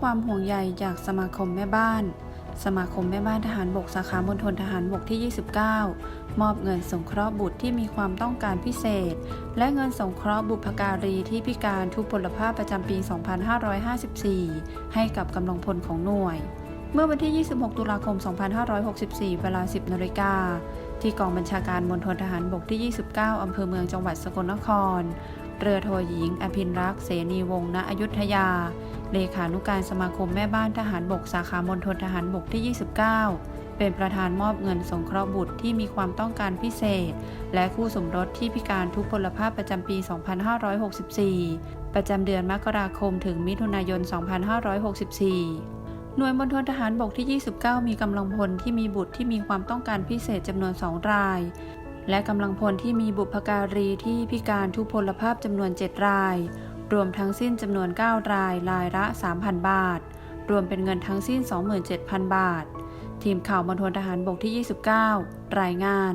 ความห่วงใยจากสมาคมแม่บ้าน สมาคมแม่บ้านทหารบกสาขามณฑลทหารบกที่ 29 มอบเงินสงเคราะห์บุตรที่มีความต้องการพิเศษ และเงินสงเคราะห์บุพการีที่พิการทุพพลภาพประจำปี 2554 ให้กับกำลังพลของหน่วย เมื่อวันที่ 26 ตุลาคม 2564 เวลา 10นาฬิกาที่กองบัญชาการมณฑลทหารบกที่ 29 อำเภอเมืองจังหวัดสกลนคร เรือโทหญิง อภินรักษ์เสนีวงศ์ณอยุธยา เลขานุการสมาคมแม่บ้านทหารบกสาขามณฑลทหารบกที่ 29 เป็นประธานมอบเงินสงเคราะห์บุตรที่มีความต้องการพิเศษ และคู่สมรสที่พิการทุกพลภาพประจำปี 2564 ประจำเดือนมกราคมถึงมิถุนายน 2564หน่วยมณฑลทหารบกที่ 29 มีกำลังพลที่มีบุตรที่มีความต้องการพิเศษจำนวน 2 ราย และกำลังพลที่มีบุพการีที่พิการทุพพลภาพจำนวน 7 ราย รวมทั้งสิ้นจำนวน 9 รายรายละ 3,000 บาท รวมเป็นเงินทั้งสิ้น 27,000 บาท ทีมข่าวมณฑลทหารบกที่ 29 รายงาน